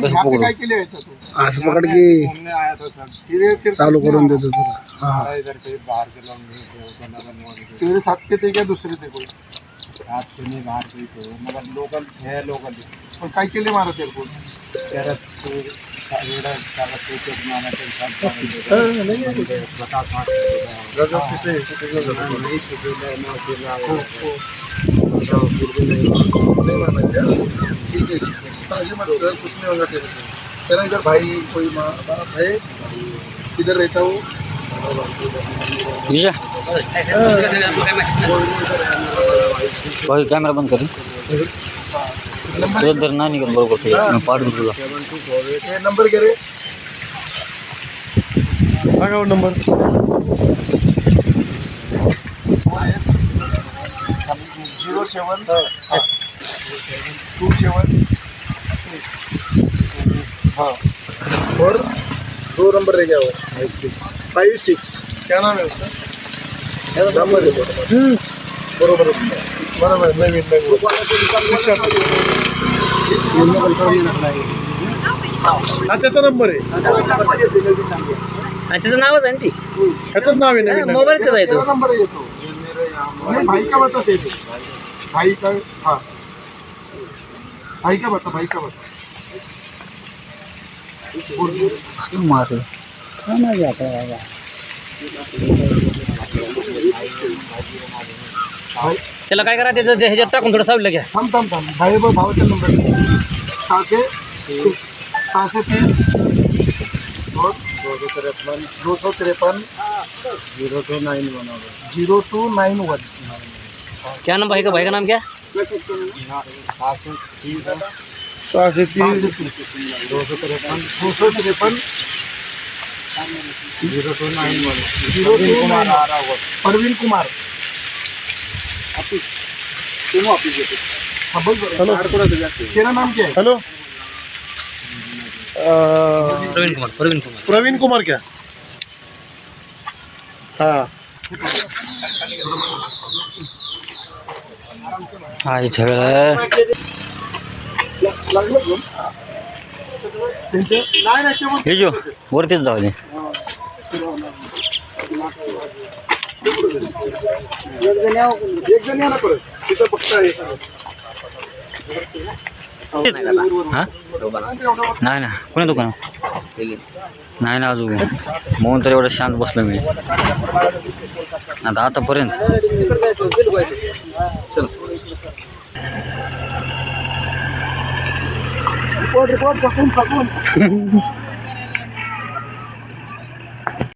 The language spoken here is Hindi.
पे पकडू। काय केले आहेत तू। असं पकड की घूमने आया था सर। फिर फिर चालू करून देतो तुला हा हमारा इधर के बाहर के लोग नहीं थे बनवाने के। तेरे साथ के थे क्या दुसरे थे कोई? साथ से नहीं बाहर के ही थे मगर लोकल थे लोकल पण काय केले मारा तेरे को? शरद को रेडा सारा सोचे बनाना के साथ बता था। गजब किसे? नहीं तो मैं ना फिर हो, हो. नहीं माना क्या? ठीक है, ठीक है. कुछ नहीं होगा तेरे को. तेरा इधर भाई कोई माँ बाप है किधर रहता हो। भाई कॅमेरा बंद कर। नंबर तुझ्या जर नाही निघत बरोबर ते मी पाठवून तुला सेवन टू फोर एट ये नंबर क्या रे लगाओ number. Zero seven two seven हाँ. और दो नंबर रह गया वो. फाइव सिक्स क्या नाम है उसका? नंबर है बरोबर. बरोबर नवीन नवीन. हा त्याचा नंबर आहे. आणि त्याचं नावच आहे ना ती? ह्याचंच नाव आहे नवीन. मोबाईलचं आहे तो. नंबर आहे तो नहीं भाई का बता दे दे भाई का हाँ. भाई का बता भाई का बता. मार भाई त्याला काय करा त्याचं ह्याच्यात टाकून थोडं सावलं घ्या थांब थांब थांब. भाई बा भावाचा नंबर. सहाशे सहाशे तीस. और दो सौ तिरपन. दो सौ तिरपन zero two nine one zero two nine one. क्या नाम भाई का? भाई का नाम क्या? सात सौ दो सौ तिरपन दो सौ तिरपन zero two nine one zero two Kumar आ रहा हुआ परवीन कुमार हेलो। तेरा नाम क्या है? हेलो। प्रवीण कुमार प्रवीण कुमार। प्रवीण कुमार क्या? हाँ। हा हे झगडा लागलं फ़ोन? त्यांचे नाही नाही ते मग हे जो वरतीच जाऊ दे एक जण या ना परत. तिथं फक्त आहे. हा नाही ना कोणी दुकान नाही ना अजून म्हणून तर एवढं शांत बसलो मी आता आतापर्यंत